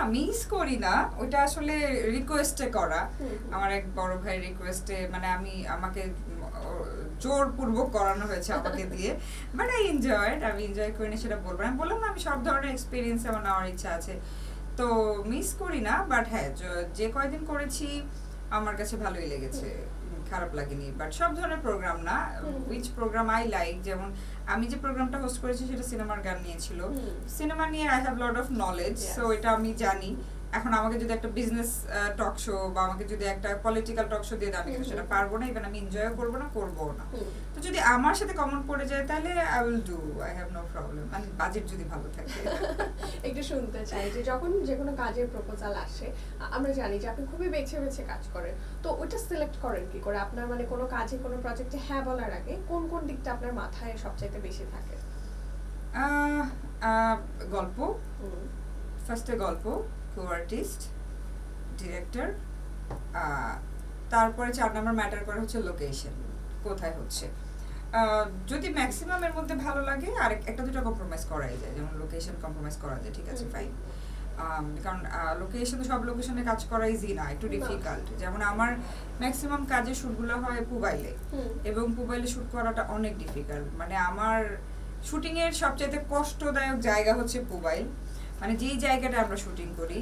না মিস করি না। ওটা আসলে রিকোয়েস্টে করা। আমার এক বড় ভাই রিকোয়েস্টে মানে আমি আমাকে জোর পূর্বক জোরপূর্বক করানো হয়েছে আমাকে দিয়ে। বাট আই এনজয় আমি এনজয় করিনি সেটা বলব না। আমি বললাম না আমি সব ধরনের এক্সপিরিয়েন্স আমার নেওয়ার ইচ্ছা আছে। তো মিস করি না বাট হ্যাঁ যে কয়দিন করেছি আমার কাছে ভালোই লেগেছে খারাপ লাগেনি বাট সব ধরনের প্রোগ্রাম না উইচ প্রোগ্রাম আই লাইক যেমন আমি যে প্রোগ্রামটা হোস্ট করেছি সেটা সিনেমার গান নিয়েছিল সিনেমা নিয়ে I have lot of knowledge. So এটা আমি জানি। এখন আমাকে যদি একটা বিজনেস টক শো বা আমাকে যদি একটা পলিটিক্যাল টক শো দিয়ে দেয় আমি কিন্তু সেটা পারব না ইভেন আমি এনজয়ও করব না করব না। তো যদি আমার সাথে কমন পড়ে যায় তাহলে I will do I have no problem মানে বাজেট যদি ভালো থাকে। একটু শুনতে চাই যে যখন যে কোনো কাজের প্রপোজাল আসে আমরা জানি যে আপনি খুবই বেছে বেছে কাজ করেন। তো ওইটা সিলেক্ট করেন কি করে? আপনার মানে কোনো কাজে কোনো প্রজেক্টে হ্যাঁ বলার আগে কোন কোন দিকটা আপনার মাথায় সবচাইতে বেশি থাকে? গল্প। ফার্স্টে গল্প। কো আর্টিস্ট ডিরেক্টর তারপরে চার নম্বর ম্যাটার করে হচ্ছে লোকেশন কোথায় হচ্ছে। যদি ম্যাক্সিমাম এর মধ্যে ভালো লাগে আর একটা দুটো কম্প্রোমাইজ করাই যায় যেমন লোকেশন কম্প্রোমাইজ করা যায় ঠিক আছে। ফাইন কারণ লোকেশন সব লোকেশনে কাজ করা ইজি না একটু ডিফিকাল্ট যেমন আমার ম্যাক্সিমাম কাজের শ্যুটগুলো হয় পুবাইলে। এবং মোবাইলে শুট করাটা অনেক ডিফিকাল্ট মানে আমার শুটিং এর সবচাইতে কষ্টদায়ক জায়গা হচ্ছে মোবাইল মানে যেই জায়গাটা আমরা শুটিং করি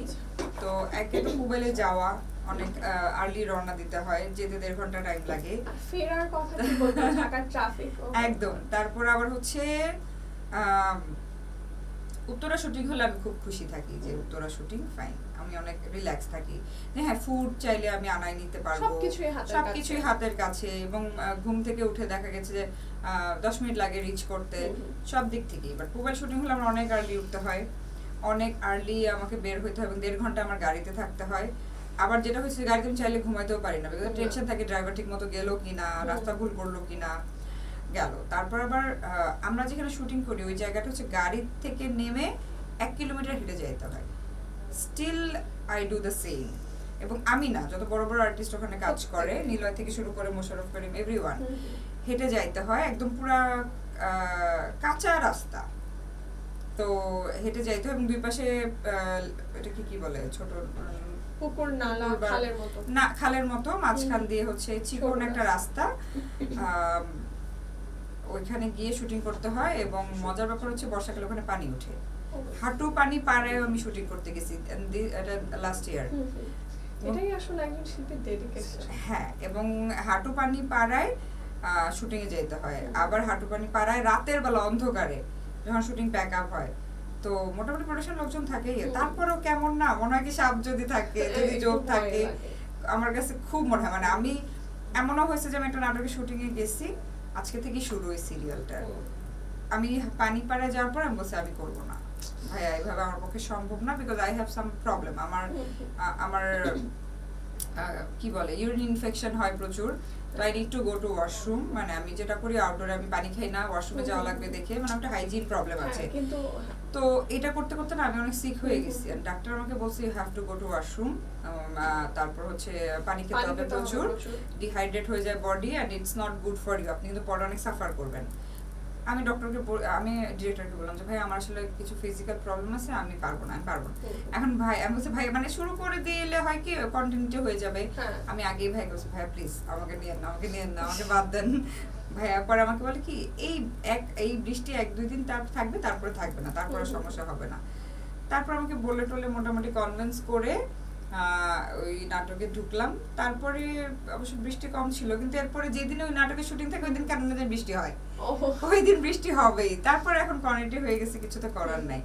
তো একে তো মোবাইলে যাওয়া অনেক আর্লি রওনা দিতে হয় যেতে দেড় ঘণ্টা টাইম লাগে। ফেরার কথা কি বলব ঢাকার ট্রাফিক একদম। তারপর আবার হচ্ছে উত্তরা শুটিং হলে আমি খুব খুশি থাকি যে উত্তরা শুটিং ফাইন আমি অনেক রিল্যাক্স থাকি। যে হ্যাঁ ফুড চাইলে আমি আনাই নিতে পারব। সবকিছুই হাতের কাছে। হাতের কাছে এবং ঘুম থেকে উঠে দেখা গেছে যে দশ মিনিট লাগে রিচ করতে। সব দিক থেকেই। বাট মোবাইল শুটিং হলে আমার অনেক আর্লি উঠতে হয়। অনেক আর্লি আমাকে বের হইতে হয় এবং দেড় ঘণ্টা আমার গাড়িতে থাকতে হয় আবার যেটা হচ্ছে গাড়িতে আমি চাইলে ঘুমাইতেও পারি না বিকজ টেনশন থাকে ড্রাইভার ঠিক মতো গেলো কিনা হুম। রাস্তা ভুল করল কিনা গেল তারপর আবার আমরা যেখানে শুটিং করি ওই জায়গাটা হচ্ছে গাড়ি থেকে নেমে এক কিলোমিটার হেঁটে যাইতে হয় still I do the same এবং আমি না যত বড় বড় আর্টিস্ট ওখানে কাজ করে। নিলয় থেকে শুরু করে মোশারফ করিম এভরিওয়ান হুম। হেঁটে যাইতে হয় একদম পুরা কাঁচা রাস্তা তো হেঁটে যাইতে এবং দুই পাশে এটা কি কি বলে ছোট পুকুর নালা খালের মতো। না খালের মতো মাঝখান দিয়ে হচ্ছে চিকন একটা রাস্তা। ওইখানে গিয়ে শুটিং করতে হয় এবং মজার ব্যাপার হচ্ছে বর্ষাকালে ওখানে পানি ওঠে। হাঁটু পানি পাড়ে আমি শুটিং করতে গেছি এটা লাস্ট ইয়ার। এটাই আসলে একজন শিল্পীর ডেডিকেশন হ্যাঁ এবং হাঁটু পানি পাড়ায় শুটিং এ যেতে হয়। আবার হাঁটু পানি পাড়ায় রাতের বেলা অন্ধকারে। যখন শুটিং প্যাক আপ হয় তো মোটামুটি প্রোডাকশন লোকজন হুম। তারপরেও কেমন না মনে হয় কি সাপ যদি থাকে যদি ভয় থাকে। আমার কাছে খুব মনে হয় মানে আমি এমনও হয়েছে যে আমি একটা নাটকের শুটিং এ গেছি আজকে থেকেই শুরু ওই সিরিয়ালটা আমি পানি পাড়ায় যাওয়ার পর আমি বলছি আমি করব না। ভাইয়া এইভাবে আমার পক্ষে সম্ভব না because I have some problem আমার আমার কি বলে ইউরিন ইনফেকশন হয় প্রচুর তো I need to go to washroom মানে আমি যেটা করি আউটডোরে আমি পানি খাই না ওয়াশরুমে যাওয়া লাগবে দেখে মানে একটা হাইজিন প্রবলেম আছে। হ্যাঁ, কিন্তু তো এটা করতে করতে না আমি অনেক সিক হয়ে গেছি ডাক্তার আমাকে বলছে you have to go to washroom তারপর হচ্ছে পানি খেতে হবে প্রচুর প্রচুর। ডিহাইড্রেট হয়ে যায় body and it's not good for you আপনি কিন্তু পরে অনেক সাফার করবেন। আমি ডক্টরকে আমি ডিরেক্টরকে বললাম যে ভাই আমার আসলে কিছু ফিজিক্যাল প্রবলেম আছে আমি পারব না আমি পারব না। এখন ভাই আমি বলছি ভাই মানে শুরু করে দিলে হয় কি কন্টিনিউটি হয়ে যাবে। হ্যাঁ। আমি আগেই ভাই বলছি ভাইয়া প্লিজ আমাকে নিয়ে না আমাকে নিয়ে না আমাকে বাদ দেন। ভাইয়া পরে আমাকে বলে কি এই এক এই বৃষ্টি এক দুই দিন তার থাকবে তারপরে থাকবে না তারপরে সমস্যা হবে না। তারপর আমাকে বলে টলে মোটামুটি কনভিন্স করে ওই নাটকে ঢুকলাম। তারপরে অবশ্য বৃষ্টি কম ছিল কিন্তু এরপরে যেদিন ওই নাটকের শুটিং থাকে ওই দিন কেন বৃষ্টি হয়। ওহ। ওই দিন বৃষ্টি হবেই। তারপরে এখন কনেক্টি হয়ে গেছে কিছু তো করার নাই।